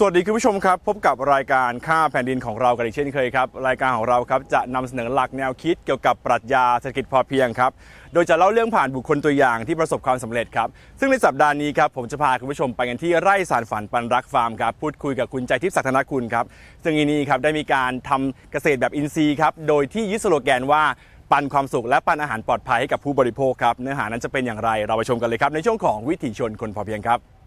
สวัสดีคุณผู้ชมครับ พบกับรายการค่าแผ่นดินของเรากันอีกเช่นเคยครับ รายการของเราครับจะนำเสนอหลักแนวคิดเกี่ยวกับปรัชญาเศรษฐกิจพอเพียงครับ โดยจะเล่าเรื่องผ่านบุคคลตัวอย่างที่ประสบความสำเร็จครับ ซึ่งในสัปดาห์นี้ครับผมจะพาคุณผู้ชมไปกันที่ไร่สารฝันปันรักฟาร์มครับพูดคุยกับคุณใจทิพย์ศักดิ์ธนคุณครับซึ่งที่นี่ครับได้มีการทำเกษตรแบบอินทรีย์ครับโดยที่ยึดสโลแกนว่าปันความสุขและปันอาหารปลอดภัยให้กับผู้บริโภคครับเนื้อหานั้นจะเป็นอย่างไรเราไปชมกันเลยครับในช่วงของวิถีชนคนพอเพียงครับ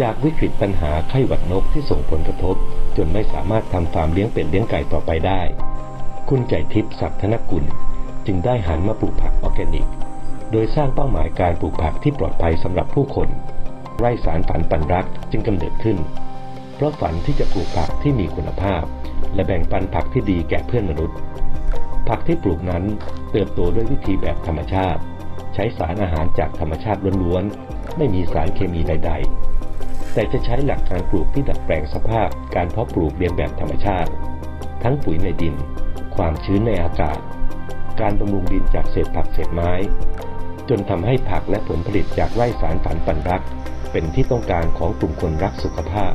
จากวิกฤตปัญหาไข้หวัดนกที่ส่งผลกระทบ จนไม่สามารถทำฟาร์มเลี้ยงเป็ดเลี้ยงไก่ต่อไปได้ คุณใจทิพย์ศักดิ์ธนกุล จึงได้หันมาปลูกผักออร์แกนิก โดยสร้างเป้าหมายการปลูกผักที่ปลอดภัยสำหรับผู้คน ไร่สารฝันปันรักจึงกำเนิดขึ้น เพราะฝันที่จะปลูกผักที่มีคุณภาพ และแบ่งปันผักที่ดีแก่เพื่อนมนุษย์ ผักที่ปลูกนั้นเติบโตด้วยวิธีแบบธรรมชาติ ใช้สารอาหารจากธรรมชาติล้วนๆไม่มีสารเคมีใด ๆ แต่จะใช้หลักการปลูกที่ดัดแปลงสภาพการเพาะปลูกเรียนแบบธรรมชาติ ทั้งปุ๋ยในดิน ความชื้นในอากาศ การบำรุงดินจากเศษผักเศษไม้ จนทำให้ผักและผลผลิตจากไร่สารฝันปันรัก เป็นที่ต้องการของกลุ่มคนรักสุขภาพ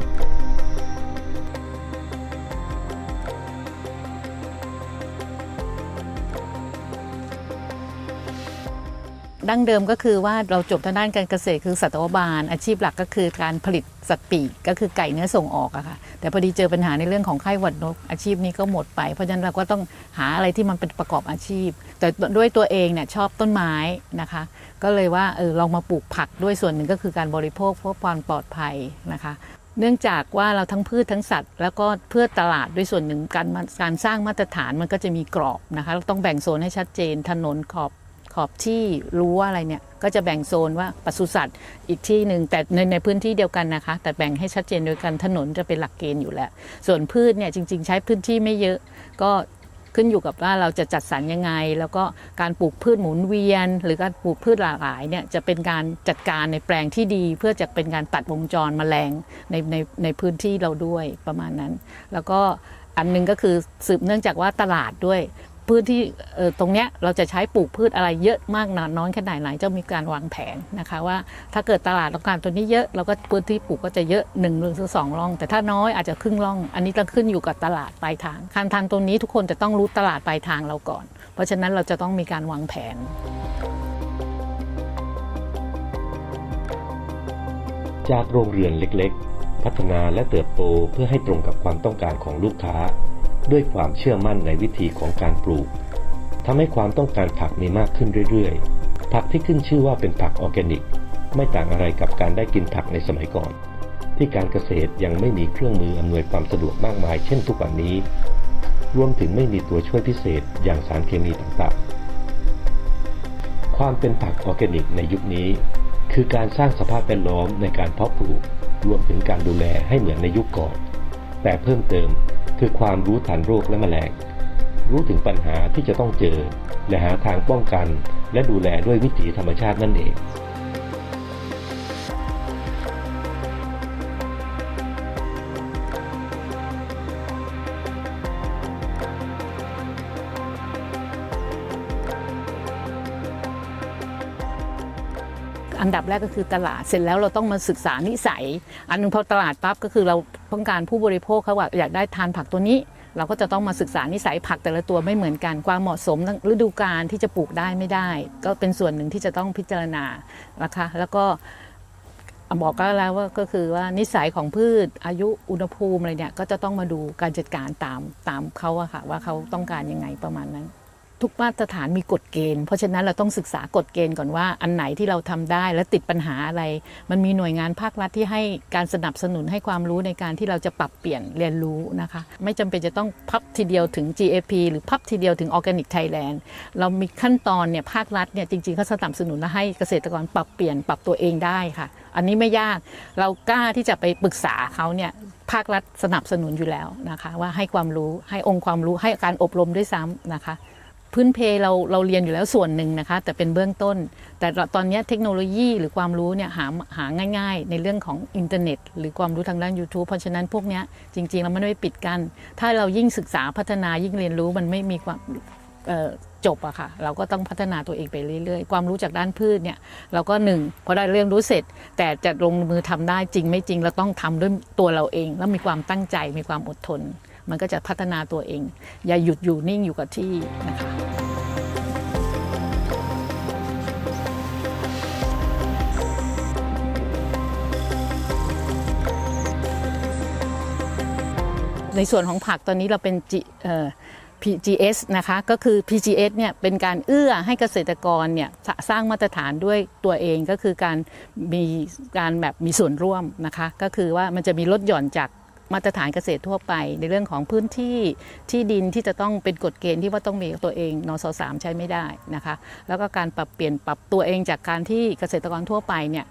ดั้งเดิมก็คือว่าเราจบทางด้านการเกษตรคือสัตวบาล อาชีพหลักก็คือการผลิตสัตว์ปีกก็คือไก่เนื้อส่งออกอะค่ะแต่พอดีเจอปัญหาในเรื่องของไข้หวัดนก อาชีพนี้ก็หมดไป เพราะฉะนั้นเราก็ต้องหาอะไรที่มันเป็นประกอบอาชีพ แต่ด้วยตัวเองเนี่ยชอบต้นไม้นะคะ ก็เลยว่าเออลองมาปลูกผักด้วยส่วนหนึ่งก็คือการบริโภคเพื่อความปลอดภัยนะคะเนื่องจากว่าเราทั้งพืชทั้งสัตว์ แล้วก็เพื่อตลาดด้วยส่วนหนึ่งการการสร้างมาตรฐานมันก็จะมีกรอบนะคะเราต้องแบ่งโซนให้ชัดเจน ถนนขอบ ขอบที่รู้ว่าอะไรเนี่ยก็จะแบ่งโซนว่าปศุสัตว์อีกที่หนึ่งแต่ในในพื้นที่เดียวกันนะคะ แต่แบ่งให้ชัดเจนโดยกันถนนจะเป็นหลักเกณฑ์อยู่แล้ว ส่วนพืชเนี่ยจริง ๆ ใช้พื้นที่ไม่เยอะก็ขึ้นอยู่กับว่าเราจะจัดสรรยังไง แล้วก็การปลูกพืชหมุนเวียน หรือการปลูกพืชหลากหลายเนี่ยจะเป็นการจัดการในแปลงที่ดี เพื่อจะเป็นการตัดวงจรแมลงในในในพื้นที่เราด้วยประมาณนั้น แล้วก็อันหนึงก็คือสืบเนื่องจากว่าตลาดด้วย พื้นที่เอ่อตรงเนี้ยเราจะใช้ปลูกพืชอะไรเยอะมากน้อยขนาดไหนจะมีการวางแผนนะคะว่าถ้าเกิดตลาดต้องการตัวนี้เยอะเราก็พื้นที่ปลูกก็จะเยอะหนึ่งหรือสองร่อง แต่ถ้าน้อยอาจจะครึ่งร่อง อันนี้ต้องขึ้นอยู่กับตลาดปลายทางการทางตรงนี้ทุกคนจะต้องรู้ตลาดปลายทางเราก่อน เพราะฉะนั้นเราจะต้องมีการวางแผนจากโรงเรือนเล็กๆ พัฒนาและเติบโตเพื่อให้ตรงกับความต้องการของลูกค้า ด้วยความเชื่อมั่นในวิธีของการปลูกทำให้ความต้องการผักมีมากขึ้นเรื่อยๆ ผักที่ขึ้นชื่อว่าเป็นผักออร์แกนิก ไม่ต่างอะไรกับการได้กินผักในสมัยก่อน ที่การเกษตรยังไม่มีเครื่องมืออำนวยความสะดวกมากมายเช่นทุกวันนี้ รวมถึงไม่มีตัวช่วยพิเศษอย่างสารเคมีต่างๆ ความเป็นผักออร์แกนิกในยุคนี้ คือการสร้างสภาพแวดล้อมในการเพาะปลูก รวมถึงการดูแลให้เหมือนในยุคก่อน แต่เพิ่มเติม คือความรู้ทันโรคและแมลง รู้ถึงปัญหาที่จะต้องเจอ และหาทางป้องกัน และดูแลด้วยวิถีธรรมชาตินั่นเอง ดับแรกก็คือตลาดเสร็จแล้วเราต้องมาศึกษานิสัย อันหนึงพอตลาดปั๊บก็คือเราต้องการผู้บริโภคเขาว่าอยากได้ทานผักตัวนี้ เราก็จะต้องมาศึกษานิสัยผักแต่ละตัวไม่เหมือนกัน ความเหมาะสมฤดูกาลที่จะปลูกได้ไม่ได้ ก็เป็นส่วนหนึ่งที่จะต้องพิจารณานะคะแล้วก็บอกก็แล้วว่าก็คือว่านิสัยของพืชอายุอุณหภูมิอะไรเนี่ยก็จะต้องมาดูการจัดการตามตามเขาอะค่ะว่าเขาต้องการยังไงประมาณนั้น ทุกมาตรฐานมีกฎเกณฑ์ เพราะฉะนั้นเราต้องศึกษากฎเกณฑ์ก่อนว่าอันไหนที่เราทำได้และติดปัญหาอะไร มันมีหน่วยงานภาครัฐที่ให้การสนับสนุนให้ความรู้ในการที่เราจะปรับเปลี่ยนเรียนรู้นะคะ ไม่จำเป็นจะต้องพับทีเดียวถึง GAP หรือพับทีเดียวถึง Organic Thailand เรามีขั้นตอนเนี่ยภาครัฐเนี่ยจริงๆเขาสนับสนุนและให้เกษตรกรปรับเปลี่ยนปรับตัวเองได้ค่ะ อันนี้ไม่ยากเรากล้าที่จะไปปรึกษาเขาเนี่ยภาครัฐสนับสนุนอยู่แล้วนะคะ ว่าให้ความรู้ให้องค์ความรู้ให้การอบรมด้วยซ้ำนะคะ พื้นเพเราเราเรียนอยู่แล้วส่วนหนึ่งนะคะ แต่เป็นเบื้องต้น แต่ตอนนี้เทคโนโลยีหรือความรู้เนี่ยหาหาง่าย ๆ ในเรื่องของอินเทอร์เน็ต หรือความรู้ทางด้าน YouTube เพราะฉะนั้นพวกนี้จริงๆแล้วมันไม่ปิดกัน ถ้าเรายิ่งศึกษาพัฒนายิ่งเรียนรู้มันไม่มีความจบอะค่ะ เราก็ต้องพัฒนาตัวเองไปเรื่อยๆ ความรู้จากด้านพืชเนี่ยเราก็หนึ่งพอได้เรียนรู้เสร็จ แต่จะลงมือทำได้จริงไม่จริงเราต้องทำด้วยตัวเราเอง แล้วมีความตั้งใจมีความอดทน มันก็จะพัฒนาตัวเอง อย่าหยุดอยู่นิ่งอยู่กับที่นะคะในส่วนของผักตอนนี้เราเป็น G เอ่อ PGS นะคะก็คือ PGS เนี่ยเป็นการเอื้อให้เกษตรกรเนี่ยสสร้างมาตรฐานด้วยตัวเองก็คือการมีการแบบมีส่วนร่วมนะคะก็คือว่ามันจะมีลดหย่อนจาก มาตรฐานเกษตรทั่วไป ในเรื่องของพื้นที่ที่ดินที่จะต้องเป็นกฎเกณฑ์ที่ว่าต้องมีตัวเองนสสามใช้ไม่ได้นะคะแล้วก็การปรับเปลี่ยนปรับตัวเองจากการที่เกษตรกรทั่วไปเนี่ย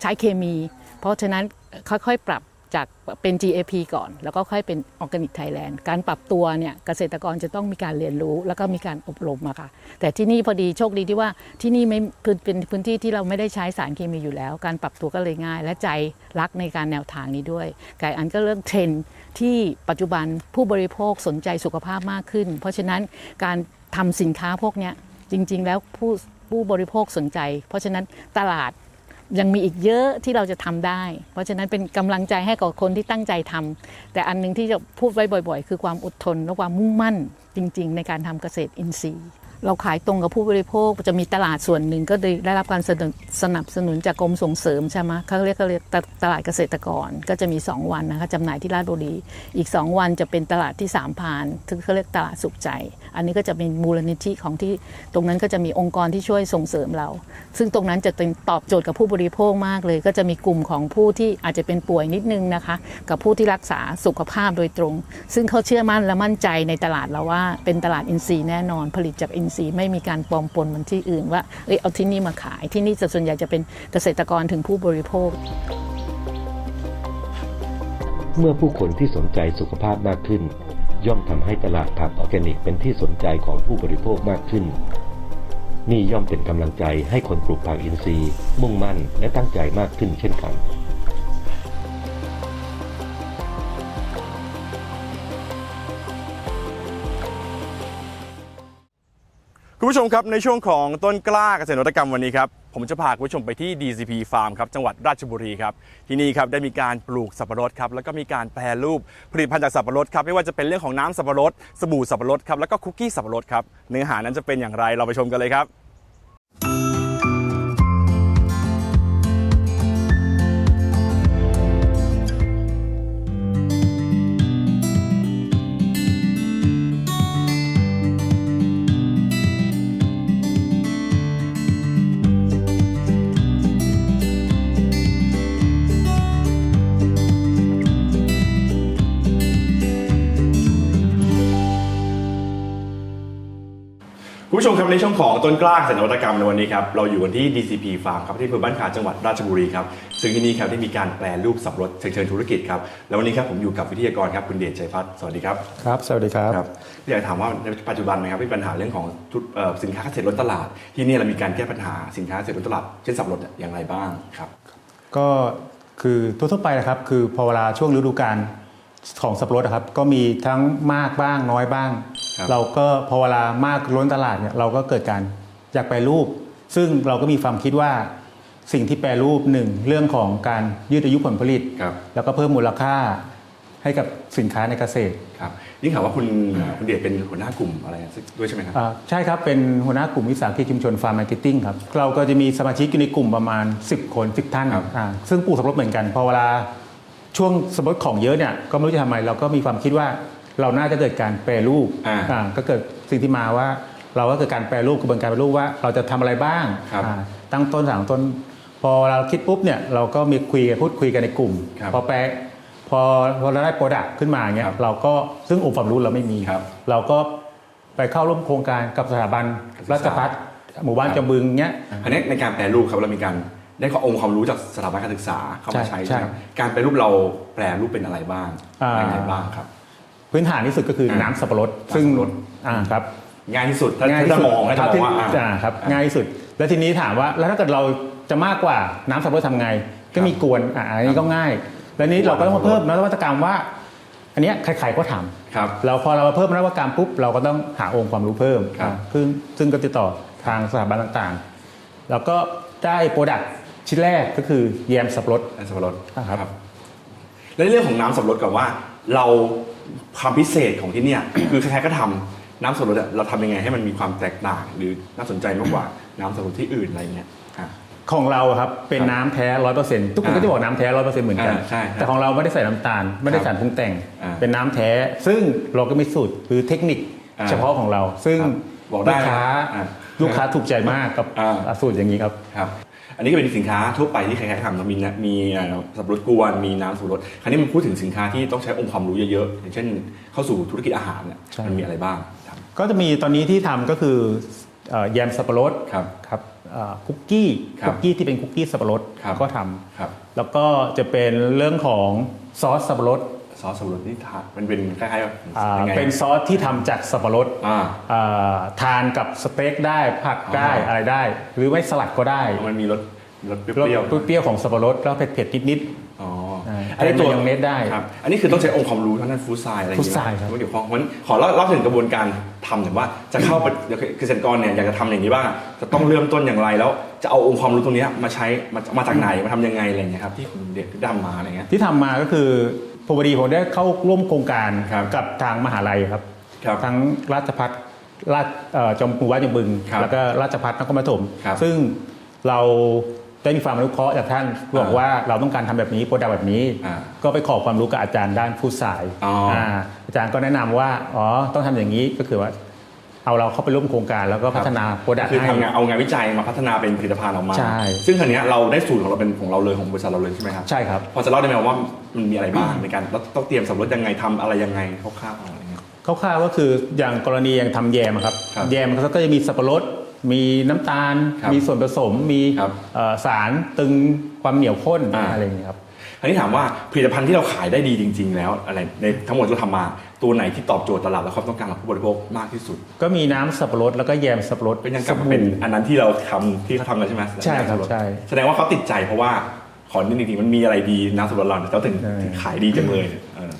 ใช้เคมี เพราะฉะนั้นค่อยๆปรับ จากเป็น GAP ก่อน แล้วก็ค่อยเป็นออร์แกนิกไทยแลนด์การปรับตัวเนี่ยเกษตรกรจะต้องมีการเรียนรู้แล้วก็มีการอบรมอะค่ะ แต่ที่นี่พอดีโชคดีที่ว่าที่นี่ไม่เป็นเป็นพื้นที่ที่เราไม่ได้ใช้สารเคมีอยู่แล้ว การปรับตัวก็เลยง่าย และใจรักในการแนวทางนี้ด้วยไก่อันก็เริ่มเทรนที่ปัจจุบันผู้บริโภคสนใจสุขภาพมากขึ้น เพราะฉะนั้นการทำสินค้าพวกนี้จริง ๆ แล้วผู้ผู้บริโภคสนใจ เพราะฉะนั้นตลาด ยังมีอีกเยอะที่เราจะทำได้ เพราะฉะนั้นเป็นกำลังใจให้กับคนที่ตั้งใจทำแต่อันหนึงที่จะพูดไว้บ่อย ๆ คือความอดทนและความมุ่งมั่นจริง ๆ ในการทำเกษตรอินทรีย์ เราขายตรงกับผู้บริโภคจะมีตลาดส่วนหนึ่งก็ได้รับการสนับสนุนจากกรมส่งเสริมใช่ไหมเขาเรียกเขาเรียกตลาดเกษตรกรก็จะมี 2 วันนะคะจำหน่ายที่ราชบุรีอีก 2 วันจะเป็นตลาดที่สามพานซึ่งเขาเรียกตลาดสุขใจ อันนี้ก็จะเป็นมูลนิธิของที่ตรงนั้นก็จะมีองค์กรที่ช่วยส่งเสริมเรา ซึ่งตรงนั้นจะเป็นตอบโจทย์กับผู้บริโภคมากเลย ก็จะมีกลุ่มของผู้ที่อาจจะเป็นป่วยนิดนึงนะคะ กับผู้ที่รักษาสุขภาพโดยตรง ซึ่งเขาเชื่อมั่นและมั่นใจในตลาดเราว่า เป็นตลาดอินทรีย์แน่นอนผลิตจากอินทรีย์ไม่มีการปลอมปนเหมือนที่อื่นว่าเอ้ยเอาที่นี่มาขายที่นี่ส่วนใหญ่จะเป็นเกษตรกรถึงผู้บริโภคเมื่อผู้คนที่สนใจสุขภาพมากขึ้น ย่อมทำให้ตลาดผักออร์แกนิกเป็นที่สนใจของผู้บริโภคมากขึ้น นี่ย่อมเป็นกำลังใจให้คนปลูกผักอินทรีย์ มุ่งมั่นและตั้งใจมากขึ้นเช่นกัน คุณผู้ชมครับในช่วงของต้นกล้าเกษตรนวัตกรรมวันนี้ครับผมจะพาคุณผู้ชมไปที่ DCP Farm ครับจังหวัดราชบุรีครับที่นี่ครับได้มีการปลูกสับปะรดครับแล้วก็มีการแปรรูปผลิตภัณฑ์จากสับปะรดครับไม่ว่าจะเป็นเรื่องของน้ำสับปะรดสบู่สับปะรดครับแล้วก็คุกกี้สับปะรดครับเนื้อหานั้นจะเป็นอย่างไรเราไปชมกันเลยครับ ผู้ชมครับในช่วงของต้นกล้าเกษตรนวัตกรรมในวันนี้ครับเราอยู่กันที่ DCP Farm ครับที่อำเภอบ้านขาจังหวัดราชบุรีครับซึ่งที่นี่ครับได้มีการแปลรูปสับปะรดเชิงธุรกิจครับแล้ววันนี้ครับผมอยู่กับวิทยากรครับคุณเดชชัยพัฒน์สวัสดีครับครับสวัสดีครับครับอยากถามว่าในปัจจุบันนะครับมีปัญหาเรื่องของทุเอ่อสินค้าเกษตรล้นตลาด ที่นี่เรามีการแก้ปัญหาสินค้าเกษตรล้นตลาดเช่นสับปะรดอย่างไรบ้างครับ ก็คือทั่วๆไปนะครับคือพอเวลาช่วงฤดูกาล ของสับปะรดนะครับก็มีทั้งมากบ้างน้อยบ้างครับเราก็พอเวลามากล้นตลาดเนี่ยเราก็เกิดการอยากแปรรูป ซึ่งเราก็มีความคิดว่าสิ่งที่แปรรูปหนึ่งเรื่องของการยืดอายุผลผลิตครับแล้วก็เพิ่มมูลค่าให้กับสินค้าในเกษตรครับนี่ข่าวว่าคุณคุณเดชเป็นหัวหน้ากลุ่มอะไรด้วยใช่ไหมครับอ่าใช่ครับเป็นหัวหน้ากลุ่มวิสาหกิจชุมชนฟาร์มมาร์เก็ตติ้งครับเราก็จะมีสมาชิกอยู่ในกลุ่มประมาณ 10 คน 10 ท่านครับอ่าซึ่งปลูกสับปะรดเหมือนกันพอเวลา ช่วงสับปะรดของเยอะเนี่ยก็ไม่รู้จะทำไมเราก็มีความคิดว่าเราน่าจะเกิดการแปรรูปอ่าอ่าก็เกิดสิ่งที่มาว่า เราก็เกิดการแปรรูปกระบวนการแปรรูปว่าเราจะทำอะไรบ้างครับอ่าตั้งต้นสางต้น พอเราคิดปุ๊บเนี่ยเราก็มีคุยกันพูดคุยกันในกลุ่ม ครับพอแปลพอพอเราได้โปรดักต์ขึ้นมาเงี้ยครับเราก็ซึ่งองค์ความรู้เราไม่มี ครับเราก็ไปเข้าร่วมโครงการกับสถาบันการศึกษาราชพัฒหมู่บ้านครับ จำบึงเงี้ย อันนี้ในการแปรรูปครับเรามีการ ได้ข้อองค์ความรู้จากสถาบันการศึกษาเข้ามาใช่ใช้ใช่ใช่ไหมครับการแปรรูปเราแปรรูปเป็นอะไรบ้างอ่ายังไงบ้างครับ พื้นฐานที่สุดก็คืออ่าน้ำสับปะรดน้ำสับปะรดซึ่งอ่าครับง่ายที่สุดถ้าง่ายถ้าที่จะสุดมองถ้าจะมองว่าที่อ่าอ่าครับง่ายที่สุด แล้วทีนี้ถามว่าแล้วถ้าเกิดเราจะมากกว่าน้ำสับปะรดทำไง ก็มีกวนอ่าอันนี้ก็ง่าย แล้วนี้เราก็ต้องมาเพิ่มนวัตกรรมว่า อันเนี้ยใครๆก็ทำครับเราพอเรามาเพิ่มนวัตกรรมปุ๊บเราก็ต้องหาองค์ความรู้เพิ่มครับอ่าซึ่งซึ่งก็ติดต่อทางสถาบันต่างๆ แล้วก็ได้โปรดักต์ ชิ้นแรกก็คือแยมสับปะรด น้ำสับปะรดครับ แล้วในเรื่องของน้ำสับปะรดกับว่า เราความพิเศษของที่เนี่ย คือใครๆก็ทำน้ำสับปะรดอะเราทำยังไงให้มันมีความแตกต่าง หรือน่าสนใจมากกว่าน้ำสับปะรดที่อื่นอะไรเงี้ยอะ ของเราอะครับเป็นครับน้ำแท้ร้อยเปอร์เซ็นต์ทุกคนก็จะบอกน้ำแท้ร้อยเปอร์เซ็นต์เหมือนกัน อ่าใช่ครับแต่ของเราไม่ได้ใส่น้ำตาล ไม่ได้สารปรุงแต่ง อ่าเป็นน้ำแท้ ซึ่งเราก็มีสูตรหรือเทคนิคอ่าเฉพาะข องเราซึ่งครับบอกได้ลูกค้าอ่าลูกค้าถูกใจมากกับอ่าสูตรอย่างนี้ครับครับอันนี้ก็เป็นสินค้าทั่วไปที่ใครๆทำนะมีนะมีเอ่อสับปะรดกวนมีน้ำสับปะรดคราวนี้มันพูดถึงสินค้าที่ต้องใช้องค์ความรู้เยอะๆอย่างเช่น เข้าสู่ธุรกิจอาหารเนี่ยใช่มันมีอะไรบ้างครับก็จะมีตอนนี้ที่ทำก็คือเอ่อแยมสับปะรดครับครับเอ่อคุกกี้ครับคุกกี้ที่เป็นคุกกี้สับปะรดครับก็ทครับำแล้วก็จะเป็นเรื่องของซอสสับปะรด ซอสสับปะรดนี่ทานมันเป็นคล้ายๆกับอ่ายังไง เป็นซอสที่ทำจากสับปะรดอ่าอ่าทานกับสเต็กได้ผักได้อ๋อออะไรได้ หรือไม่สลัดก็ได้ มันมีรสรสเปรสรี้ยวเปรี้ยวของสับปะรดแล้วเผ็ดๆนิดๆอ๋อใช่อันนี้ตัวมายองเนสได้ครับอันนี้คือต้องใช้องค์ความรู้ทางด้านฟู้ดไซน์อะไรอย่างเงี้ย food science ครับไม่เกี่ยวข้องเพราะฉะนั้นขอเล่าเล่าถึงกระบวนการทำหน่อยว่าจะเข้าไปเดี๋ยวเกษตรกรเนี่ยอยากจะทำอย่างนี้บ้างอะจะต้องเริ่มต้นอย่างไรแล้วจะเอาองค์ความรู้ตรงเนี้ยมาใช้มามาจากไหนมาทำยังไงอะไรอย่างเงี้ยครับที่คุณเด็กดำมาอะไรเงี้ยๆที่ทำมาก็คือ พอดีผมได้เข้าร่วมโครงการครับกับทางมหาลัยครับครับ ทั้งราชพัฒราชเอ่อจอมหมู่บ้านจอมบึงครับแล้วก็ราชพัฒนครปฐมครับซึ่งเราได้มีความอนุเคราะห์จากท่านบอกอ่าว่าเราต้องการทำแบบนี้โปรดักต์แบบนี้อ่าก็ไปขอความรู้กับอาจารย์ด้านฟู้ดไซน์อ๋ออ่าอาจารย์ก็แนะนำว่าอ๋อต้องทำอย่างนี้ก็คือว่า เอาเราเข้าไปร่วมโครงการแล้วก็พัฒนาโปรดักต์คือให้ทำงานเอางานวิจัยมาพัฒนาเป็นผลิตภัณฑ์ออกมาใช่ซึ่งครั้งนี้ยเราได้สูตรของเราเป็นของเราเลยของบริษัทเราเลยใช่ไหมครับ ใช่ครับ พอจะเล่าได้ไหมว่ามันมีอะไรบ้างในการเราต้องเตรียมสำรวจยังไงทำอะไรยังไงคร่าวๆอะไรเงี้ยคร่าวๆก็คืออย่างกรณีอย่างทำแยมอะครับครับ แยมก็จะมีสับปะรดมีน้ำตาลครับมีส่วนผสม มีครับเอ่อสารตึงความเหนียวข้นอ่าอะไรอย่างเงี้ยครับอันนี้ถามว่าผลิตภัณฑ์ที่เราขายได้ดีจริง ๆ แล้วอะไรในทั้งหมดที่เราทำมา ตัวไหนที่ตอบโจทย์ตลาดและความต้องการของผู้บริโภคมากที่สุด ก็มีน้ำสับปะรดแล้วก็แยมสับปะรดก็ยังกลับมาเป็นอันนั้นที่เราทำที่เขาทำกันใช่ไหมใช่ครับใช่ แสดงว่าเขาติดใจเพราะว่าขอนิดนึงๆมันมีอะไรดีน้ำสำหรับเราเขาถึงใช่ถึงขายดีจังเลยเออ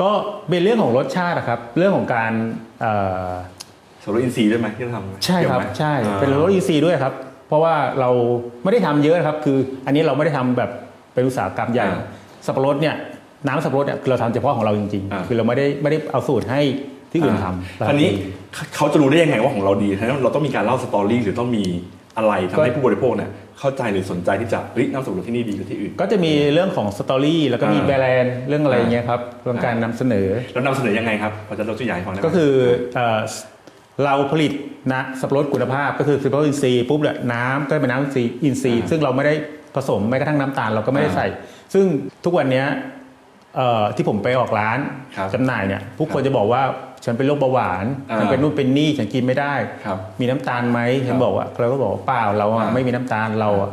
ก็เป็นเรื่องของรสชาติอะครับ เรื่องของการเอ่อสำหรับอินซีย์ด้วยไหมที่เราทำใช่ครับเกี่ยวไหมใช่อ่าเป็นรสอีซีด้วยครับ เพราะว่าเราไม่ได้ทำเยอะนะครับ คืออันนี้เราไม่ได้ทำแบบเป็นอุตสาหกรรมใหญ่อ่าสับปะรดเนี่ย น้ำสับปะรดเนี่ยคือเราทำเฉพาะของเราจริงอ่าๆคือเราไม่ได้ไม่ได้เอาสูตรให้ที่อื่นทำคราวนี้เขาจะรู้ได้ยังไงว่าของเราดีฉะนั้นเราต้องมีการเล่าสตอรี่หรือต้องมีอะไรทำให้ผู้บริโภคเนี่ยเข้าใจหรือสนใจที่จะเฮ้ยน้ำสมุนที่นี่ดีกว่าที่อื่น ก็จะมีเรื่องของสตอรี่แล้วก็มีอ่าแบรนด์เรื่องอะไรอย่างเงี้ยครับเรื่องการนำเสนอเรานำเสนอยังไงครับพอจะเราตัวอย่างให้ฟังได้ไหมก็คือเอ่อเราผลิตนะสับปะรดคุณภาพก็คือสับปะรดอินทรีย์ปุ๊บเนี่ยน้ำก็เป็นน้ำอินทรีย์อินทรีย์อ่าซึ่งเราไม่ได้ผสมแม้กระทั่งน้ำตาลเราก็ไม่ได้อ่าใส่ ซึ่งทุกวันเนี้ยเอ่อ ที่ผมไปออกร้านครับจำหน่ายเนี่ยผู้คนจะบอกว่าฉันเป็นโรคเบาหวานอ่าฉันเป็นนู่นเป็นนี่ฉันกินไม่ได้ ครับมีน้ำตาลไหมฉันบอกว่าเราก็บอกว่าเปล่าเราอะอ่าไม่มีน้ำตาลเราอะ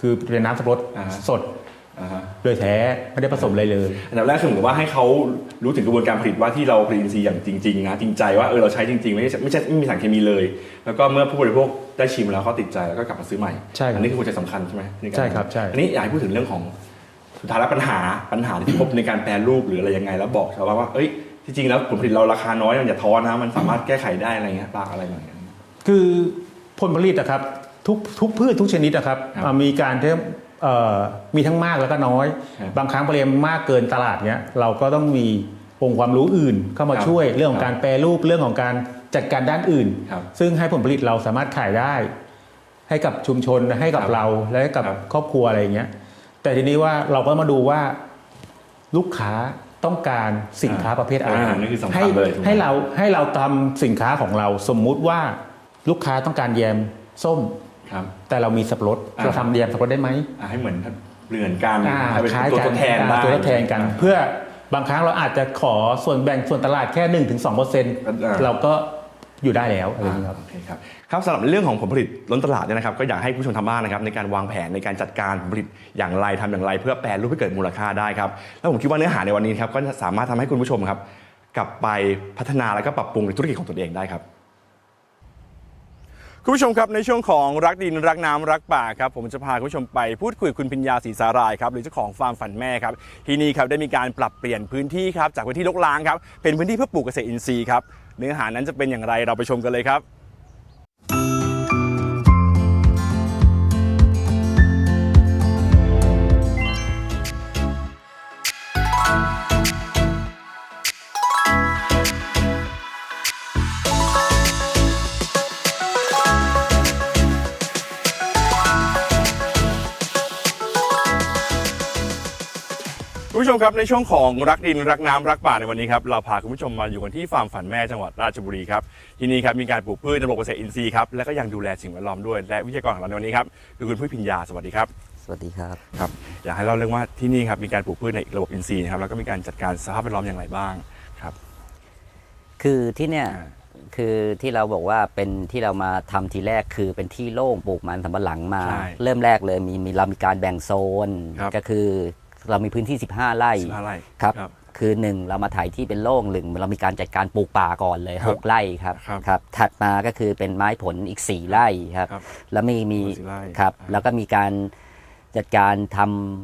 คือเป็นน้ำสับปะรดอ่าสดอ่าฮะโดยแท้ไม่ได้ผสมอะไรเลย อันดับแรกคือเหมือนกับว่าให้เขารู้ถึงกระบวนการผลิตว่าที่เราผลิตอินทรีย์อย่างจริงๆนะจริงใจว่าเออเราใช้จริงๆไม่ใช่ไม่ใช่ไม่มีสารเคมีเลย แล้วก็เมื่อผู้บริโภคได้ชิมแล้วเขาติดใจแล้วก็กลับมาซื้อใหม่ใช่ครับอันนี้คือหัวใจสำคัญใช่ไหมนการใช่ครับใช่ อันนี้อยากให้พูดถึงเรื่องของ สุดท้ายแล้วปัญหาปัญหาที่พบในการแปรรูปหรืออะไรยังไง แล้วบอกชาวบ้านว่าเอ้ยที่จริงแล้วผลผลิตเราราคาน้อยมันอย่าท้อนะมันสามารถแก้ไขได้อะไรเงี้ยปากอะไรหน่อยคือผลผลิตนะครับทุกทุกพืชทุกชนิดนะครับครับอ่ามีการที่เอ่อมีทั้งมากแล้วก็น้อยครับบางครั้งปริมาณมากเกินตลาดเนี้ยเราก็ต้องมีองค์ความรู้อื่นเข้ามาครับช่วยเรื่องของครับการแปรรูปเรื่องของการจัดการด้านอื่นครับซึ่งให้ผลผลิตเราสามารถขายได้ ให้กับชุมชนให้กับครับเราและให้กับครับครอบครัวอะไรอย่างเงี้ย แต่ทีนี้ว่าเราก็มาดูว่าลูกค้าต้องการสินค้าประเภทอะไรอ่านั่นคือสำคัญให้เลยถูกไหม ให้เราให้เราทำสินค้าของเราสมมุติว่าลูกค้าต้องการแยมส้ม ครับ แต่เรามีสับปะรดอ่า เราทำแยมสับปะรดได้ไหม อะให้เหมือนเหมือนกันอ่าให้เป็นคล้ายตัวกันทดแทนอ่าได้ตัวทดแทนกัน อ่าเพื่อบางครั้งเราอาจจะขอส่วนแบ่งส่วนตลาดแค่1นถึงสเปอร์เซ็นต์อ่า เราก็ อยู่ได้แล้วอะไรอย่างนี้ยครับโอเคครับครับสำหรับเรื่องของผลผลิตล้นตลาดเนี่ยนะครับก็อยากให้ผู้ชมทางบ้านนะครับในการวางแผนในการจัดการผลผลิตอย่างไรทำอย่างไร เพื่อแปรรูปให้เกิดมูลค่าได้ครับแล้วผมคิดว่าเนื้อหาในวันนี้ครับก็สามารถทำให้คุณผู้ชมครับ กลับไปพัฒนาแล้วก็ปรับปรุงในธุรกิจของตนเองได้ครับคุณผู้ชมครับในช่วงของรักดินรักน้ำรักป่าครับผมจะพาคุณผู้ชมไปพูดคุยกับคุณพิญญาศรีสารายครับหรือเจ้าของฟาร์มฝันแม่ครับที่นี่ครับได้มีการปรับเปลี่ยนพื้นที่ครับจากพื้นที่รกร้างครับเป็นพื้นที่เพื่อปลูกเกษตรอินทรีย์ครับ เนื้อหานั้นจะเป็นอย่างไรเราไปชมกันเลยครับ ผู้ชมครับในช่วงของรักดินรักน้ำรักป่าในวันนี้ครับเราพาคุณผู้ชมมาอยู่กันที่ฟาร์มฝันแม่จังหวัดราชบุรีครับที่นี่ครับมีการปลูกพืชระบบเกษตรอินทรีย์ครับและก็ยังดูแลสิ่งแวดล้อมด้วยและวิทยากรของเราในวันนี้ครับคือคุณพุ้ยพิญญาสวัสดีครับสวัสดีครับ ครับอยากให้เล่าเรื่องว่าที่นี่ครับมีการปลูกพืชในระบบอินทรีย์นะครับแล้วก็มีการจัดการสภาพแวดล้อมอย่างไรบ้างครับ คือที่เนี่ยอ่า คือที่เราบอกว่าเป็นที่เรามาทำทีแรกคือเป็นที่โล่งปลูกมันสำปะหลังมา ใช่เริ่มแรกเลยมีมีเรามีการแบ่งโซน ครับก็คือ เรามีพื้นที่ 15 ไร่สิบห้าไร่ครับครับ คือหนึ่งเรามาถ่ายที่เป็นโล่งหนึ่งเรามีการจัดการปลูกป่าก่อนเลยครับหกไร่ครับครับครับถัดมาก็คือเป็นไม้ผลอีก4ไร่ครับ ครับแล้วมีมีสี่ไร่ครับอ่าแล้วก็มีการจัดการท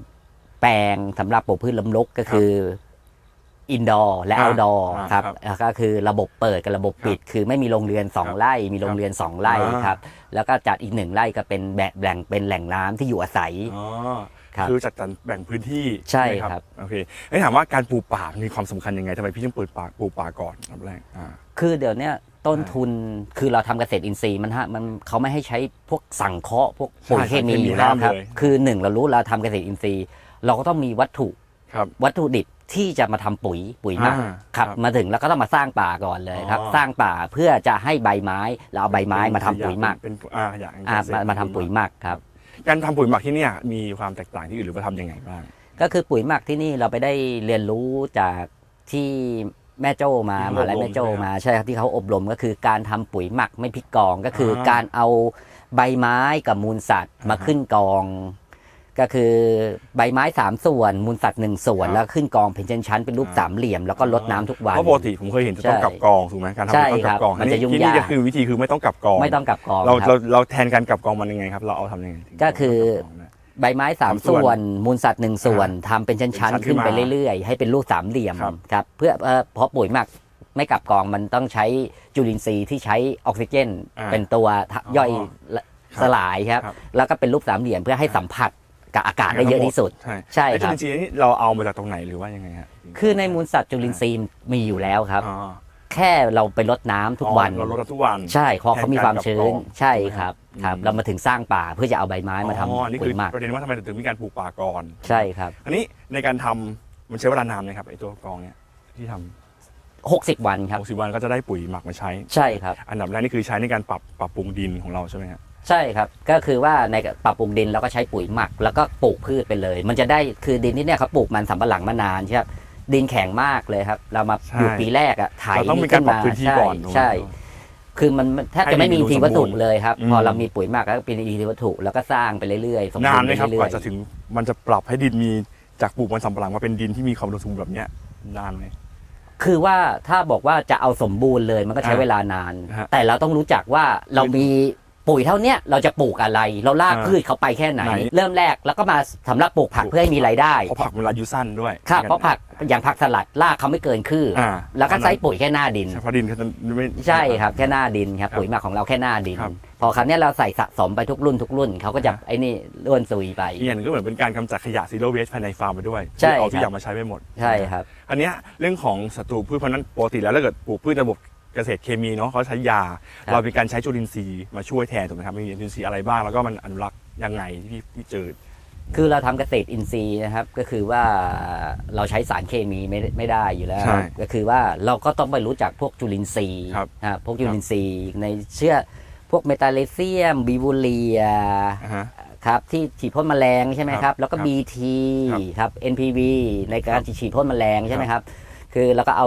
ำแปลงสำหรับปลูกพืชล้มลุกก็คืออินดอร์และอ่าเอาดอร์อ่าครับครับแล้วก็คือระบบเปิดกับระบบปิด คือไม่มีโรงเรือนครับ2ไร่ มีโรงเรือน2ไร่อ่า ครับ แล้วก็จัดอีกหนึ่งไร่ก็เป็นแบบแหล่งเป็นแหล่งน้ำที่อยู่อาศัย อ๋อ ครับคือจัดการแบ่งพื้นที่ใช่ไหมครับ โอเคไอ้ถามว่าการปลูกป่ามีความสำคัญยังไงทำไมพี่ต้องปลูกป่าปลูกป่าก่อนอันดับแรกอ่า คือเดี๋ยวเนี้ยต้นทุนคือเราทำเกษตรอินทรีย์มันฮะมันเขาไม่ให้ใช้พวกสังเคราะห์พวกปุ๋ยใช่เคมีเคมีอยู่แล้วครับ ห้ามเลย คือหนึ่งเรารู้เราทำเกษตรอินทรีย์ เราก็ต้องมีวัตถุครับ วัตถุดิบที่จะมาทำปุ๋ยปุ๋ยหมักอ่าครับครับมาถึงแล้วก็ต้องมาสร้างป่าก่อนเลยครับ อ๋อ สร้างป่าเพื่อจะให้ใบไม้เราเอาใบไม้มาทำปุ๋ยหมักเป็นอ่าอย่างอ่าเกษตรมามาทำปุ๋ยหมักครับ การทำปุ๋ยหมักที่เนี่ยมีความแตกต่างที่อื่นหรือว่าทำยังไงบ้าง ก็คือปุ๋ยหมักที่นี่เราไปได้เรียนรู้จากที่แม่โจ้มาที่มาอบรมแล้วแม่โจ้ใช่ไหมครับมาใช่ครับที่เขาอบรมก็คือการทำปุ๋ยหมักไม่พลิกกองก็คืออาการเอาใบไม้กับมูลสัตว์มาอ่าฮะขึ้นกอง ก็คือใบไม้สามส่วนมูลสัตว์หนึ่งส่วน ครับ แล้วขึ้นกองเป็นชั้นๆเป็นรูปอ่าสามเหลี่ยมแล้วก็ลดน้ำทุกวัน เพราะปกติผมเคยเห็นจะต้องใช่กลับกองถูกไหมการทำใช่ต้องกลับกองครับมันจะยุ่งที่นี่ยาก ก็คือวิธีคือไม่ต้องกลับกองไม่ต้องกลับกองเราคเรารับ เราแทนการกลับกองมันยังไงครับ เราเอาทำยังไงถึงก็คือ กลับกองได้ ใบไม้สามสามส่ส่วนวนมูลสัตว์หนึ่งส่วนทำเป็นเป็นชั้ชั้นนๆ ขึ้นไปขึ้นมาเรื่อยๆ ให้เป็นรูปสามเหลี่ยมครับ ครับเพื่อเอ่อเพราะปุ๋ยหมักไม่กลับกองมันต้องใช้จุลินทรีย์ที่ใช้ออกซิเจน อ่าเป็นตัวทะย่อยละครับสลายครับ ครับ แล้วก็เป็นรูปสามเหลี่ยมเพื่อให้สัมผัส กับอากาศได้เยอะที่สุด ใช่ใช่ไอ้คจุรับลินทรีย์นี่เราเอามาจากตรงไหนหรือว่ายังไงฮะคือในมูลสัตว์จุลินทรีย์มีอยู่แล้วครับอ๋อแค่เราไปรดน้ำทุกวันอ๋อเราลดทุกวัน ใช่เพราะเขามีความชื้แทนนการกลับกองใช่ครับครับอืมเรามาถึงสร้างป่าเพื่อจะเอาใบไม้มาทำอ๋ออันนี่ปุ๋คืยอหมักประเด็นว่าทำไมถึงมีการปลูกป่าก่อนใช่ครับอันนี้ในการทำมันใช้เวลานานไหมครับไอ้ตัวกองเนี่ยที่ท60 วันคำรับหกสิบวันก็จะได้ปุ๋ยหมักมาใช้ ใช่ครับ อันดับแรกนี่คือใช้ในการปรับปรับปรุงดินของเราใช่ไหมฮะ ใช่ครับ ก็คือว่าในปรับปรุงดินเราก็ใช้ปุ๋ยหมัก แล้วก็ปลูกพืชไปเลย มันจะได้คือดินที่เนี่ยเขาปลูกมันสำปะหลังมานานใช่ไหมดินแข็งมากเลยครับ เรามาใช่อยู่ปีแรกอะไถเราต้องมีการปรับพื้นที่ใช่ก่อนถูกไหมใช่คือมันมันแทบจะไม่มีอินทรีย์วัตถุเลยครับ อืม พอเรามีปุ๋ยหมักแล้วก็เป็นอินทรีย์วัตถุแล้วก็สร้างไปเรื่อยๆสมนาบูนรณ์ไหไปมครับเรื่กอว่ายจะถึงมันจะปรับให้ดินมีจากปลูกมันสำปะหลังมาเป็นดินที่มีความอุดมสมบูรณ์แบบเนี้ยนานไหม ๆคือว่าถ้าบอกว่าจะเอาสมบูรณ์เลยมันก็ใช้อ่าเวลานาน ฮะแต่เราต้องรู้จักว่าเรามี ปุ๋ยเท่าเนี้ยเราจะปลูกอะไร เราลากอ่าพืชเขาไปแค่ไหน ไหน เริ่มแรกแล้วก็มาสำหรับปลูกผักเพื่อให้มีรายได้เพราะผักมันเวลาอายุสั้นด้วยครับเพราะผักอย่างผักสลัดรากเขาไม่เกินคืบอ่าแล้วก็ใช้ปุ๋ยแค่หน้าดิน ใช่เพราะดินเขาจะไม่ ใช่ครับแค่หน้าดินครับครับปุ๋ยหมักของเราแค่หน้าดิน ครับ พอครั้นี้ยเราใส่สะสมไปทุกรุ่นทุกรุ่นเขาก็จะอ่าไอ้นี่ล้วนซุยไป อีกอย่างหนึงก็เหมือนเป็นการกำจัดขยะซีโร่เวสภายในฟาร์มไปด้วยใช่เอาทุคกรับ อย่างมาใช้ไปหมด ใช่ครับ อันเนี้ยเรื่องของศัตรูพืชเพราะฉะนั้นปกติแล้วถ้าเกิดปลูกพืชระบบ เกษตรเคมีเนาะเขาใช้ยา ครับ เรามีการใช้จุลินทรีย์มาช่วยแทนถูกไหมครับมีจุลินทรีย์อะไรบ้างแล้วก็มันอนุรักษ์ยังไงที่พี่พี่เจอ คือเราทำเกษตรอินทรีย์นะครับ ก็คือว่าเราใช้สารเคมีไม่ไม่ได้อยู่แล้ว ใช่ก็คือว่าเราก็ต้องไปรู้จักพวกจุลินทรีย์ครับนะพวกจุลินทรีย์ในเชื่อพวกเมตาเลเซียมบีบูเรียอ่าฮะครับที่ฉีดพ่นแมลงใช่ไหมคครัรับบ แล้วก็ ครับ BT ครับครับ NPV ในการฉีดพ่นแมลงใช่ไหมครับ คือเราก็เอา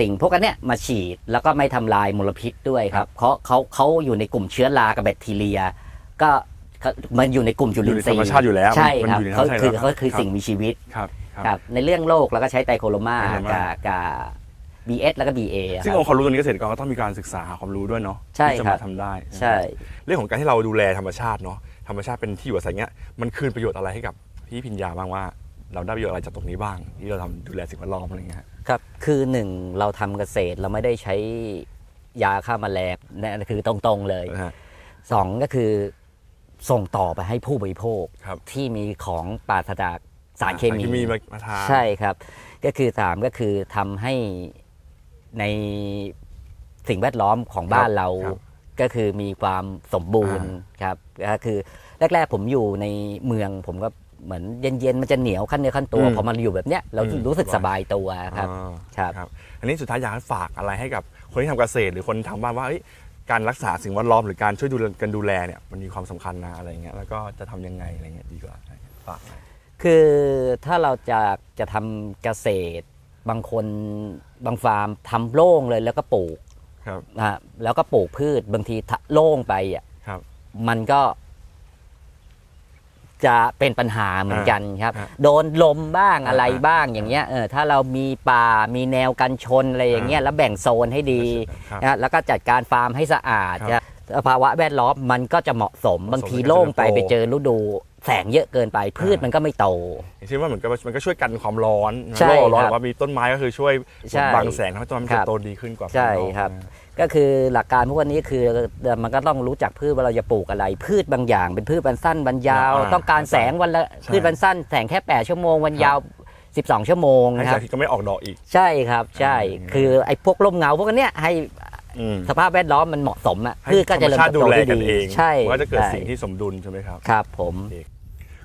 สิ่งพวกอันเนี้ยมาฉีดแล้วก็ไม่ทำลายมลพิษด้วยครับเพราะเขาเขาอยู่ในกลุ่มเชื้อรากับแบคทีเรีย ก็เขามันอยู่ในกลุ่มจุลินทรีอยู่ในธรรมย์ชาติอยู่แล้วใช่มันครับอยู่ในธรรเขามชาติคือแล้วเขาคือครับสิ่งมีชีวิตครับครับครับในเรื่องโรคเราก็ใช้ไตโคโลมาไตโคโลมากับกับ BS แล้วก็ BA อะซึ่งคอรังบค์ความรู้ตรงนี้เกษตรกรก็ต้องมีการศึกษาหาความรู้ด้วยเนาะใช่ที่จะครัมาบทำได้ ใช่ เรื่องของการที่เราดูแลธรรมชาติเนาะธรรมชาติเป็นที่อยู่อาศัยเงี้ยมันคืนประโยชน์อะไรให้กับพี่พิญญาบ้างว่า เราได้ประโยชน์อะไรจากตรงนี้บ้าง ที่เราทำดูแลสิ่งแวดล้อมอะไรเงี้ยครับคือหนึ่งเราทำเกษตรเราไม่ได้ใช้ยาฆ่าแมลงนั่นคือตรงๆเลยนะฮะสองก็คือส่งต่อไปให้ผู้บริโภคครับที่มีของปราศจากสารเคมีมีมามาทานใช่ครับ ก็คือสามก็คือทำให้ในสิ่งแวดล้อมของบ้านเราครับก็คือมีความสมบูรณ์ครับก็คือแรกๆผมอยู่ในเมืองผมก็ เหมือนเย็นๆ มันจะเหนียวขั้นเนื้อขั้นตัว อืมพอมันอยู่แบบเนี้ยเราอืม รู้สึกสสบาบายยตัวครับ อ่าครับ ครับ อันนี้สุดท้ายอยากให้ฝากอะไรให้กับคนที่ทำเกษตร หรือคนทำบ้านว่าเอ้ยการรักษาสิ่งแวดล้อมหรือการช่วยดูแลกันดูแลเนี่ยมันมีความสำคัญนะอะไรเงี้ยแล้วก็จะทำยังไงอะไรเงี้ยดีกว่าฝากหน่อย คือถ้าเราจะจะทำเกษตร บางคนบางฟาร์มทำโล่งเลยแล้วก็ปลูกครับ นะฮะแล้วก็ปลูกพืชบางทีถ้าโล่งไปอะครับ มันก็ จะเป็นปัญหาเหมือนกันครับอ่าโดนลมบ้างอ่าอะไรบ้างอ่าอย่างเงี้ยเออถ้าเรามีป่ามีแนวกันชนอะไรอย่างเงี้ยอ่าแล้วแบ่งโซนให้ดีครับนะแล้วก็จัดการฟาร์มให้สะอาดครับนะภาวะแวดล้อมมันก็จะเหมาะสมเหมาะสมบางทีในการโล่งไปเติบโตไปเจอฤดูแสงเยอะเกินไปพืชอ่ามัมันก็ไม่โตอย่างเช่นว่าเหมือนกับมันก็ช่วยกันความร้อนใช่โลกร้อนครับแต่ว่ามีต้นไม้ก็คือช่วยใช่บังแสงทำให้ต้นไม้มันครับเติบโตดีขึ้นกว่าใช่ข้างนอกครับนะ ก็คือหลักการพวกนี้คือมันก็ต้องรู้จักพืชว่าเราจะปลูกอะไร พืชบางอย่าง เป็นพืชบรรสั้นบรรยาวอ่าต้องการแสงวันละใช่พืชบรรสั้นแสงแค่ 8 ชั่วโมงวันยาว 12 ชั่วโมงให้นะคแสรับงที่ก็ไม่ออกดอกอีก ใช่ครับใช่อ่าคือไอ้พวกร่มเงาพวกเนี้ยให้อืมสภาพแวดล้อมมันเหมาะสมอะให้พืชก็ธรจะรมเริ่มชาติเติบดูโตแลได้กันดีเองใช่มันก็จะเกิดใช่สิ่งที่สมดุลใช่ไหมครับครับผม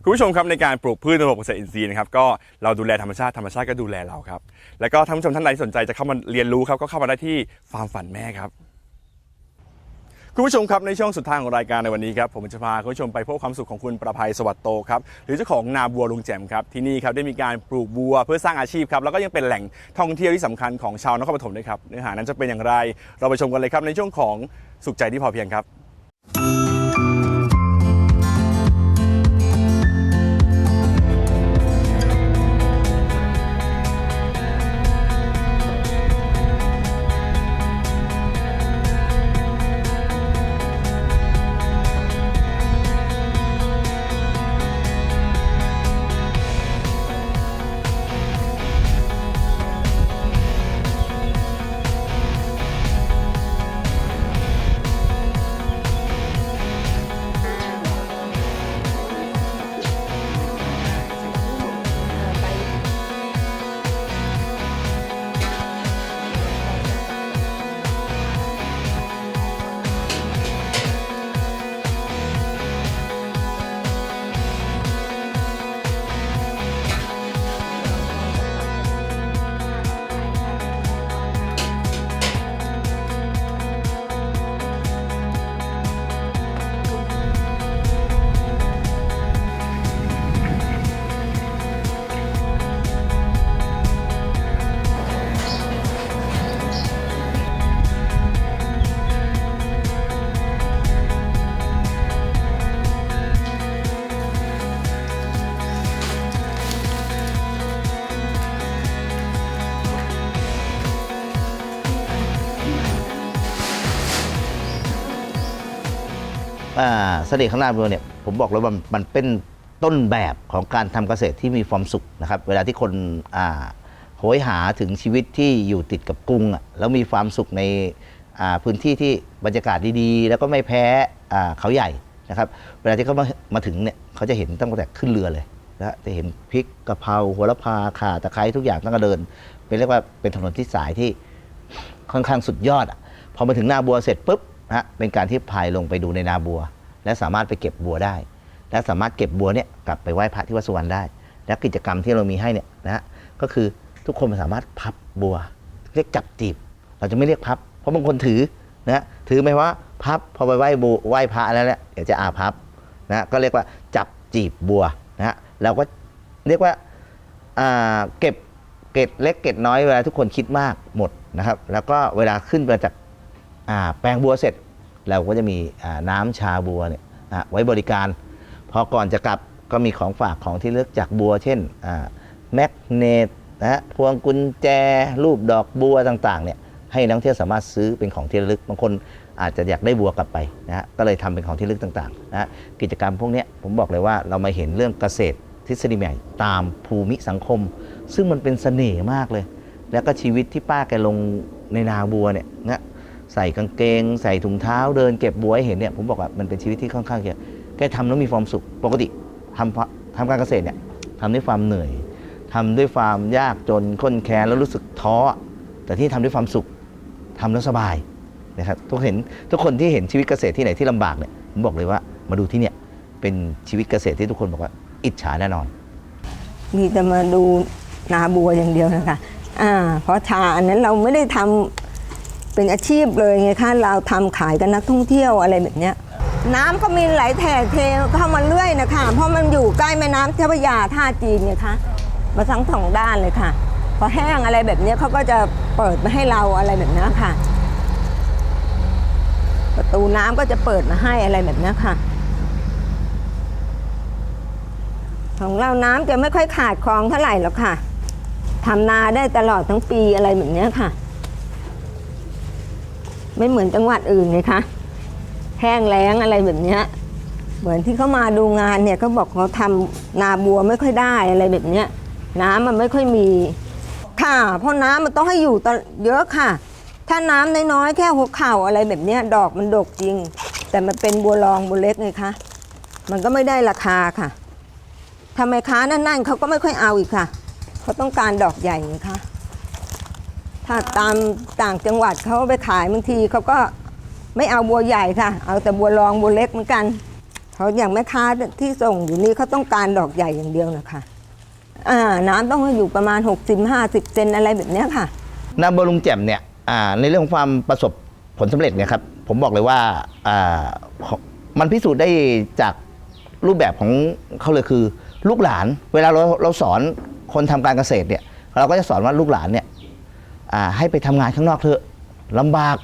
คุณผู้ชมครับในการปลูกพืชในระบบเกษตรอินทรีย์นะครับก็เราดูแลธรรมชาติธรรมชาติก็ดูแลเราครับแล้วก็ท่านผู้ชมท่านใดที่สนใจจะเข้ามาเรียนรู้ครับก็เข้ามาได้ที่ฟาร์มฝันแม่ครับคุณผู้ชมครับในช่วงสุดท้ายของรายการในวันนี้ครับผมจะพาคุณผู้ชมไปพบความสุขของคุณประภัยสวัสดโตครับหรือเจ้าของนาบัวลุงแจ่มครับที่นี่ครับได้มีการปลูกบัวเพื่อสร้างอาชีพครับแล้วก็ยังเป็นแหล่งท่องเที่ยวที่สำคัญของชาวนครปฐมด้วยครับเนื้อหานั้นจะเป็นอย่างไร เราไปชมกันเลยครับในช่วงของสุขใจที่พอเพียงครับ สน่ห์ข้างหน้าบัวเนี่ยผมบอกเลยว่ามันเป็นต้นแบบของการทำเกษตรที่มีความสุขนะครับ เวลาที่คนอ่าโหยหาถึงชีวิตที่อยู่ติดกับกรุงอะแล้วมีความสุขในอ่าพื้นที่ที่บรรยากาศดีๆ แล้วก็ไม่แพ้อ่าเขาใหญ่นะครับ เวลาที่เขามามาถึงเนี่ยเขาจะเห็นตั้งแต่ขึ้นเรือเลยนะจะเห็นพริกกะเพราโหระพาข่าตะไคร้ทุกอย่างตั้งแต่เดิน เป็นเรียกว่าเป็นถนนที่สายที่ค่อนข้างสุดยอดอะพอมาถึงนาบัวเสร็จปุ๊บนะฮะเป็นการที่พายลงไปดูในนาบัว และสามารถไปเก็บบัวได้ และสามารถเก็บบัวเนี่ยกลับไปไหว้พระที่วัดสุวรรณได้ และกิจกรรมที่เรามีให้เนี่ยนะฮะก็คือทุกคนสามารถพับบัว เรียกจับจีบ เราจะไม่เรียกพับ เพราะบางคนถือนะฮะถือไหมว่าพับพอไปไหว้บัวไหว้พระแล้วเนี่ยเดี๋ยวจะอาพับนะฮะก็เรียกว่าจับจีบบัวนะฮะเราก็เรียกว่าเก็บเกร็ดเล็กเกร็ดน้อยเวลาทุกคนคิดมากหมดนะครับ แล้วก็เวลาขึ้นมาจากแปลงบัวเสร็จ เราก็จะมีน้ำชาบัวเนี่ยไว้บริการ พอก่อนจะกลับก็มีของฝากของที่เลือกจากบัว เช่นแมกเนตนะฮะพวงกุญแจรูปดอกบัวต่างๆเนี่ยให้นักท่องเที่ยวสามารถซื้อเป็นของที่ระลึกบางคนอาจจะอยากได้บัวกลับไปนะฮะก็เลยทำเป็นของที่ระลึกต่างๆนะกิจกรรมพวกนี้ผมบอกเลยว่าเรามาเห็นเรื่องเกษตรทฤษฎีใหม่ตามภูมิสังคม ซึ่งมันเป็นเสน่ห์มากเลย แล้วก็ชีวิตที่ป้าแกลงในนาบัวเนี่ยนะ ใส่กางเกง ใส่ถุงเท้าเดินเก็บบัวให้เห็นเนี่ยผมบอกว่ามันเป็นชีวิตที่ค่อนข้างจะแกทำแล้วมีความสุข ปกติทำทำการเกษตรเนี่ยทำด้วยความเหนื่อยทำด้วยความยากจนข้นแค้นแล้วรู้สึกท้อ แต่ที่ทำด้วยความสุขทำแล้วสบายนะครับทุกเห็นทุกคนที่เห็นชีวิตเกษตรที่ไหนที่ลำบากเนี่ยผมบอกเลยว่ามาดูที่เนี่ยเป็นชีวิตเกษตรที่ทุกคนบอกว่า อิจฉาแน่นอน มีแต่มาดูนาบัวอย่างเดียวนะคะอ่าเพราะชาอันนั้นเราไม่ได้ทำ เป็นอาชีพเลยไงคะเราทำขายกับนักท่องเที่ยวอะไรแบบเนี้ยน้ำก็มีไหลแถ่เทเข้ามาเรื่อยนะคะ เพราะมันอยู่ใกล้แม่น้ำเจ้าพระยาท่าจีนไงคะมาทั้งสองด้านเลยค่ะ พอแห้งอะไรแบบเนี้ยเขาก็จะเปิดมาให้เราอะไรแบบนี้ค่ะ ประตูน้ำก็จะเปิดมาให้อะไรแบบนี้ค่ะ ของเราน้ำจะไม่ค่อยขาดคลองเท่าไหร่หรอกค่ะทำนาได้ตลอดทั้งปีอะไรแบบนี้ค่ะ ไม่เหมือนจังหวัดอื่นไงคะแห้งแล้งอะไรแบบเนี้ยเหมือนที่เขามาดูงานเนี่ยเขาบอกเขาทำนาบัวไม่ค่อยได้อะไรแบบเนี้ยน้ำมันไม่ค่อยมี ค่ะ เพราะน้ำมันต้องให้อยู่ตลเยอะค่ะ ถ้าน้ำน้อยๆแค่หัวเข่าอะไรแบบเนี้ยดอกมันดกจริง แต่มันเป็นบัวรองบัวเล็กไงคะมันก็ไม่ได้ราคาค่ะทำไมค้านั่นๆเขาก็ไม่ค่อยเอาอีกค่ะเขาต้องการดอกใหญ่ไงคะ ถ้าตามต่างจังหวัดเขาไปขายบางทีเขาก็ไม่เอาบัวใหญ่ค่ะ เอาแต่บัวรองบัวเล็กเหมือนกันเขาอย่างแม่ค้าที่ส่งอยู่นี่เขาต้องการดอกใหญ่อย่างเดียวนะคะอ่าน้ำต้องอยู่ประมาณ 60-50 เซนอะไรแบบนี้ค่ะนาบัวลุงแจ่มเนี่ยในเรื่องของความประสบผลสำเร็จเนี่ยครับผมบอกเลยว่าอ่ามันพิสูจน์ได้จากรูปแบบของเขาเลยคือ ลูกหลาน เวลาเราเราสอนคนทำการเกษตรเนี่ยเราก็จะสอนว่าลูกหลานเนี่ย ให้ไปทำงานข้างนอกเถอะลำบาก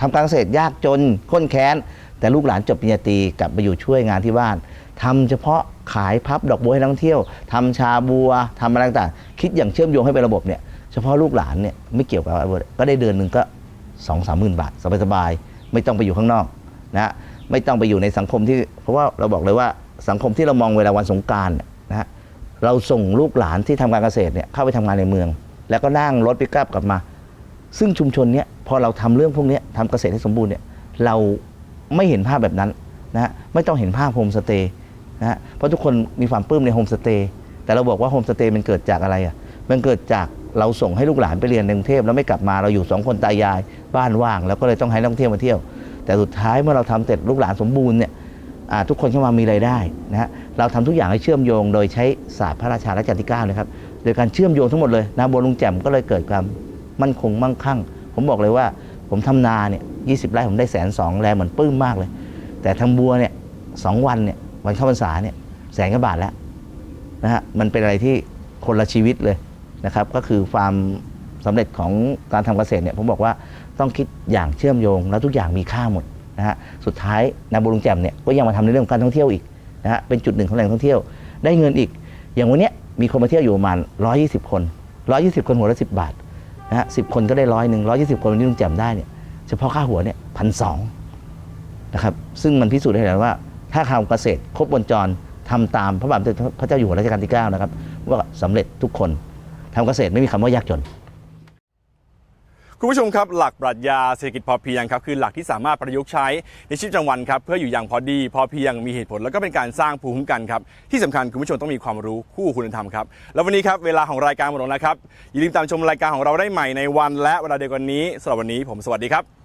ทำการเกษตรยากจนข้นแค้น แต่ลูกหลานจบปริญญาตรีกลับไปอยู่ช่วยงานที่บ้านทำเฉพาะขายพับดอกบัวให้นักท่องเที่ยวทำชาบัวทำอะไรต่างๆคิดอย่างเชื่อมโยงให้เป็นระบบเนี่ยเฉพาะลูกหลานเนี่ยไม่เกี่ยวกับอะไรก็ได้เดือนหนึ่งก็สองสามหมื่นบาทสบายๆไม่ต้องไปอยู่ข้างนอกนะไม่ต้องไปอยู่ในสังคมที่เพราะว่าเราบอกเลยว่าสังคมที่เรามองเวลาวันสงการนะฮะเราส่งลูกหลานที่ทำการเกษตรเนี่ยเข้าไปทำงานในเมือง แล้วก็นั่งรถปิกอัพกลับมา ซึ่งชุมชนเนี้ยพอเราทำเรื่องพวกนี้ทำเกษตรให้สมบูรณ์เนี่ยเราไม่เห็นภาพแบบนั้นนะฮะไม่ต้องเห็นภาพโฮมสเตย์นะฮะเพราะทุกคนมีความปลื้มในโฮมสเตย์แต่เราบอกว่าโฮมสเตย์มันเกิดจากอะไรอะมันเกิดจากเราส่งให้ลูกหลานไปเรียนในกรุงเทพแล้วไม่กลับมาเราอยู่สองคนตายาย บ้านว่าง แล้วก็เลยต้องให้นักท่องเที่ยวมาเที่ยว แต่สุดท้ายเมื่อเราทำเสร็จลูกหลานสมบูรณ์เนี่ยทุกคนเข้ามามีรายได้นะฮะเราทำทุกอย่างให้เชื่อมโยง โดยใช้ศาสตร์พระราชารัชกาลที่9นะครับ ดยการเชื่อมโยงทั้งหมดเลยนาบัวลุงแจ่มก็เลยเกิดความมั่นคงมั่งคั่ง ผมบอกเลยว่า ผมทำนาเนี่ยยีไร่ผมได้แสนสองแรงเหมือนปื้มมากเลย แต่ทำบัวเนี่ยสองวันเนี่ยวันเข้าพรรษาเนี่ยแสนกว่าบาทแล้วนะฮะมันเป็นอะไรที่คนละชีวิตเลยนะครับ ก็คือความสำเร็จของการทำเกษตรเนี่ยผมบอกว่าต้องคิดอย่างเชื่อมโยง แล้วทุกอย่างมีค่าหมดนะฮะสุดท้ายนาบุรุงแจ่มเนี่ยก็ยังมาทำในเรื่องของการท่องเที่ยวอีกนะฮะเป็นจุดหนึ่งของแหล่งท่องเที่ยว ได้เงินอีก อย่างวันนี้มีคนมาเที่ยวอยู่ประมาณ 120 คน 120 คนหัวละ10 บาทนะฮะสิคนก็ได้ร้อยหนึ่งร้อยี่สิบคนวันนี้ลุงแจ่มได้เนี่ยเฉพาะค่าหัวเนี่ยพันสองนะครับซึ่งมันพิสูจน์ได้แล้วว่า ถ้าทำเกษตรครบวงจรทำตามพระบาทสมเด็จพระเจ้าอยู่หัวรัชกาลที่ 9 นะครับว่าสำเร็จทุกคนทำเกษตรไม่มีคำว่ายากจน คุณผู้ชมครับ หลักปรัชญาเศรษฐกิจพอเพียงครับคือหลักที่สามารถประยุกต์ใช้ในชีวิตประจำวันครับเพื่ออยู่อย่างพอดี พอเพียงมีเหตุผลแล้วก็เป็นการสร้างภูมิคุ้มกันครับที่สำคัญคุณผู้ชมต้องมีความรู้คู่คุณธรรมครับแล้ววันนี้ครับเวลาของรายการหมดลงแล้วครับอย่าลืมตามชมรายการของเราได้ใหม่ในวันและเวลาเดียวกันนี้สำหรับวันนี้ผมสวัสดีครับ